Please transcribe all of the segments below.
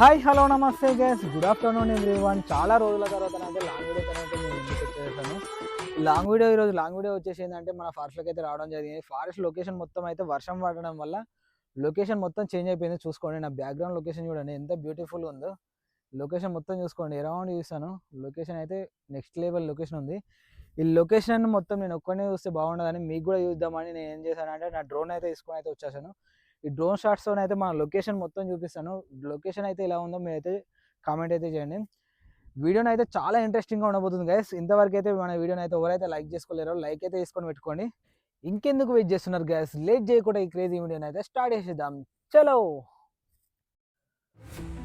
Hi hello నమస్తే guys good afternoon one చాలా రోజుల తర్వాత అయితే లాంగ్ వీడియో తర్వాత నేను ముందుకు వచ్చేసాను? లాంగ్ వీడియో ఈరోజు లాంగ్ వీడియో వచ్చేసి ఏంటంటే మన ఫారెస్ట్లోకి అయితే రావడం జరిగింది. ఫారెస్ట్ లొకేషన్ మొత్తం అయితే వర్షం పడడం వల్ల లొకేషన్ మొత్తం చేంజ్ అయిపోయింది. చూసుకోండి నా బ్యాక్గ్రౌండ్ లొకేషన్ చూడండి. ఎంత బ్యూటిఫుల్ ఉందో. లొకేషన్ మొత్తం చూసుకోండి. అరౌండ్ చూస్తాను. లొకేషన్ అయితే నెక్స్ట్ లెవెల్ లొకేషన్ ఉంది. ఈ లొకేషన్ మొత్తం నేను ఒక్కనే చూస్తే బాగుండదని మీకు కూడా చూద్దామని నేను ఏం చేశానంటే నా డ్రోన్ అయితే తీసుకొని అయితే వచ్చేసాను. ఈ డ్రోన్ షాట్స్తో అయితే మన లొకేషన్ మొత్తం చూపిస్తాను. లొకేషన్ అయితే ఎలా ఉందో మీరైతే కామెంట్ అయితే చేయండి. వీడియోని అయితే చాలా ఇంట్రెస్టింగ్గా ఉండబోతుంది గైస్. ఇంతవరకు అయితే మన వీడియోని అయితే ఎవరైతే లైక్ చేసుకోలేరో లైక్ అయితే తీసుకొని పెట్టుకోండి. ఇంకెందుకు వెయిట్ చేస్తున్నారు గ్యాస్ లేట్ చేయకుండా ఈ క్రేజీ వీడియోని అయితే స్టార్ట్ చేసేద్దాం. చలో!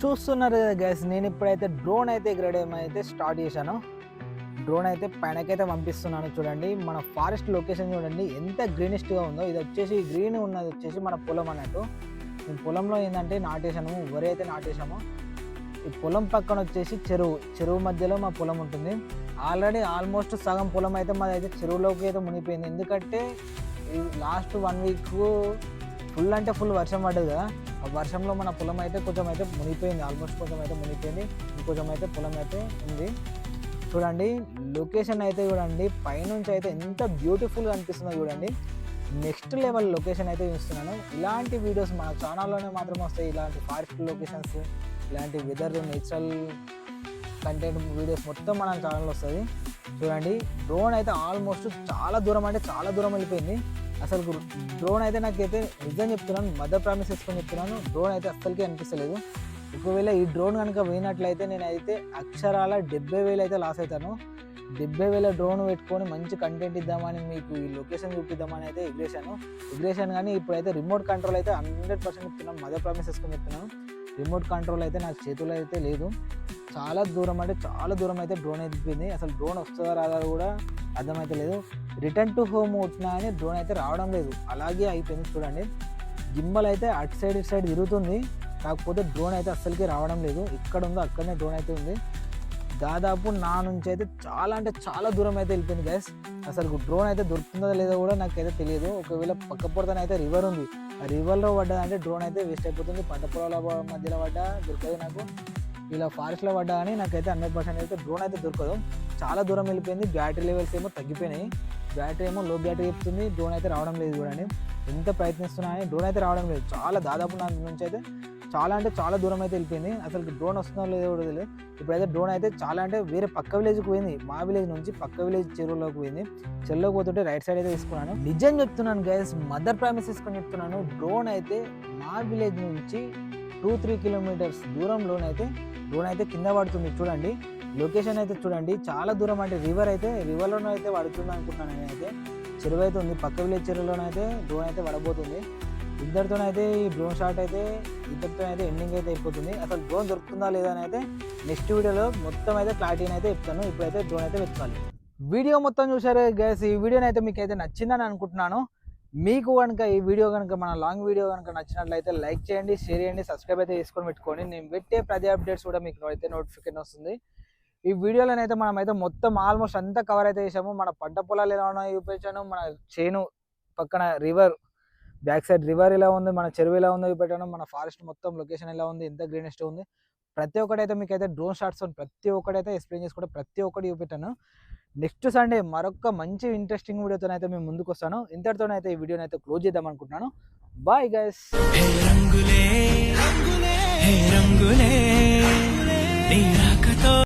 చూస్తున్నారు కదా గ్యాస్ నేను ఇప్పుడైతే డ్రోన్ అయితే ఎగరడం అయితే స్టార్ట్ చేశాను. డ్రోన్ అయితే పైనకైతే పంపిస్తున్నాను చూడండి. మన ఫారెస్ట్ లొకేషన్ చూడండి. ఎంత గ్రీనిష్గా ఉందో. ఇది వచ్చేసి గ్రీన్ ఉన్నది వచ్చేసి మన పొలం అన్నట్టు. ఈ పొలంలో ఏంటంటే నాటేశాము వరి అయితే నాటేసాము ఈ పొలం పక్కన వచ్చేసి చెరువు. చెరువు మధ్యలో మా పొలం ఉంటుంది. ఆల్రెడీ ఆల్మోస్ట్ సగం పొలం అయితే మాది అయితే చెరువులోకి అయితే మునిగిపోయింది. ఎందుకంటే లాస్ట్ వన్ వీక్ ఫుల్ అంటే ఫుల్ వర్షం పడ్డది. కదా ఆ వర్షంలో మన పొలం అయితే కొంచెం అయితే మునిగిపోయింది. ఆల్మోస్ట్ కొంచెం అయితే మునిగిపోయింది. ఇంకొంచెం అయితే పొలం అయితే ఉంది. చూడండి లొకేషన్ అయితే చూడండి పైనుంచి అయితే ఎంత బ్యూటిఫుల్గా అనిపిస్తుందో చూడండి. నెక్స్ట్ లెవెల్ లొకేషన్ అయితే చూస్తున్నాను ఇలాంటి వీడియోస్ మన ఛానల్లోనే మాత్రం వస్తాయి. ఇలాంటి ఫారెస్ట్ లొకేషన్స్ ఇలాంటి వెదర్ నేచురల్ కంటెంట్ వీడియోస్ మొత్తం మన ఛానల్లో వస్తుంది చూడండి డ్రోన్ అయితే ఆల్మోస్ట్ చాలా దూరం అంటే చాలా దూరం వెళ్ళిపోయింది. అసలు డ్రోన్ అయితే నాకైతే నిజం చెప్తున్నాను మదర్ ప్రామిస్ చేసుకొని చెప్తున్నాను. డ్రోన్ అయితే అస్సలకే అనిపిస్తలేదు. ఒకవేళ ఈ డ్రోన్ కనుక పోయినట్లయితే నేనైతే అక్షరాల డెబ్బై వేలు అయితే లాస్ అవుతాను. డెబ్బై వేల డ్రోన్ పెట్టుకొని మంచి కంటెంట్ ఇద్దామని మీకు ఈ లొకేషన్ చూపిద్దామని అయితే ఎగ్రేసాను ఎగ్రేసాను కానీ ఇప్పుడైతే రిమోట్ కంట్రోల్ అయితే హండ్రెడ్ పర్సెంట్ చెప్తున్నాను మదర్ ప్రామిస్ వేసుకొని చెప్తున్నాను రిమోట్ కంట్రోల్ అయితే నాకు చేతుల్లో అయితే లేదు. చాలా దూరం అంటే చాలా దూరం అయితే డ్రోన్ అయిపోయింది అసలు డ్రోన్ వస్తుందా రాదా కూడా అర్థమైతే లేదు. రిటర్న్ టు హోమ్ వచ్చినా కానీ డ్రోన్ అయితే రావడం లేదు. అలాగే అయిపోయింది చూడండి. గింబల్ అయితే అటు సైడ్ ఇటు సైడ్ తిరుగుతుంది. కాకపోతే డ్రోన్ అయితే అస్సలకి రావడం లేదు. ఇక్కడ ఉందో అక్కడనే డ్రోన్ అయితే ఉంది. దాదాపు నా నుంచి అయితే చాలా అంటే చాలా దూరం అయితే వెళ్ళిపోయింది గ్యాస్ అసలు డ్రోన్ అయితే దొరుకుతుందో లేదో కూడా నాకైతే తెలియదు. ఒకవేళ పక్క పొడతన అయితే రివర్ ఉంది. ఆ రివర్లో పడ్డదంటే డ్రోన్ అయితే వేస్ట్ అయిపోతుంది. పంట పొలాల మధ్యలో పడ్డా దొరకదు నాకు. ఇలా ఫారెస్ట్లో పడ్డా కానీ నాకైతే హండ్రెడ్ పర్సెంట్ అయితే డ్రోన్ అయితే దొరకదు. చాలా దూరం వెళ్ళిపోయింది. బ్యాటరీ లెవెల్స్ ఏమో తగ్గిపోయినాయి. బ్యాటరీ ఏమో లో బ్యాటరీ చెప్తుంది. డ్రోన్ అయితే రావడం లేదు చూడండి ఎంత ప్రయత్నిస్తున్నా డ్రోన్ అయితే రావడం లేదు. చాలా దాదాపు నా నుంచి అయితే చాలా అంటే చాలా దూరం అయితే వెళ్ళిపోయింది. అసలు డ్రోన్ వస్తుందో లేదో కూడా తెలియదు. ఇప్పుడైతే డ్రోన్ అయితే చాలా అంటే వేరే పక్క విలేజ్కి పోయింది. మా విలేజ్ నుంచి పక్క విలేజ్ చెరువులోకి పోయింది. చెరువులోకి పోతుంటే రైట్ సైడ్ అయితే తీసుకున్నాను. నిజం చెప్తున్నాను గైస్ మదర్ ప్రామిసెస్ తీసుకొని చెప్తున్నాను. డ్రోన్ అయితే మా విలేజ్ నుంచి టూ త్రీ కిలోమీటర్స్ దూరంలోనైతే డ్రోన్ అయితే కింద పడుతుంది. చూడండి. లొకేషన్ అయితే చూడండి. చాలా దూరం అంటే రివర్ అయితే రివర్లోనైతే పడుతుంది అనుకుంటున్నాను నేనైతే. చెరువు అయితే ఉంది. పక్క విలేజ్ చెరువులోనైతే డ్రోన్ అయితే పడబోతుంది. ఇద్దరితోనైతే ఈ డ్రోన్ షాట్ అయితే ఇద్దరితో అయితే ఎండింగ్ అయితే అయిపోతుంది. అసలు డ్రోన్ దొరుకుతుందా లేదా అని అయితే నెక్స్ట్ వీడియోలో మొత్తం అయితే క్లారిటీని అయితే చెప్తాను. ఇప్పుడైతే డ్రోన్ అయితే వెతకాలి. వీడియో మొత్తం చూసారు గ్యాస్ ఈ వీడియోని అయితే మీకు అయితే నచ్చిందని అనుకుంటున్నాను. మీకు కనుక ఈ వీడియో కనుక మన లాంగ్ వీడియో కనుక నచ్చినట్లయితే లైక్ చేయండి షేర్ చేయండి సబ్స్క్రైబ్ అయితే చేసుకొని పెట్టుకోండి. నేను పెట్టే ప్రతి అప్డేట్స్ కూడా మీకు అయితే నోటిఫికేషన్ వస్తుంది. ఈ వీడియోలోనైతే మనం అయితే మొత్తం ఆల్మోస్ట్ అంతా కవర్ అయితే చేసాము మన పంట పొలాలు ఎలా ఉన్నాయో చూపించాను. మన చేను పక్కన రివర్ బ్యాక్ సైడ్ రివర్ ఎలా ఉంది మన చెరువు ఎలా ఉందో చూపెట్టాను మన ఫారెస్ట్ మొత్తం లొకేషన్ ఎలా ఉంది ఎంత గ్రీనెస్ట్ ఉంది. ప్రతి ఒక్కటైతే మీకు అయితే డ్రోన్ షాట్స్ ప్రతి ఒక్కటైతే ఎక్స్ప్లెయిన్ చేసుకుంటే ప్రతి ఒక్కటి చూపెట్టాను. నెక్స్ట్ సండే మరొక మంచి ఇంట్రెస్టింగ్ వీడియోతో అయితే మేము ముందుకు వస్తాను. ఇంతటితోనైతే ఈ వీడియోని అయితే క్లోజ్ చేద్దాం అనుకుంటున్నాను. Bye guys రంగులే రంగులే రంగులే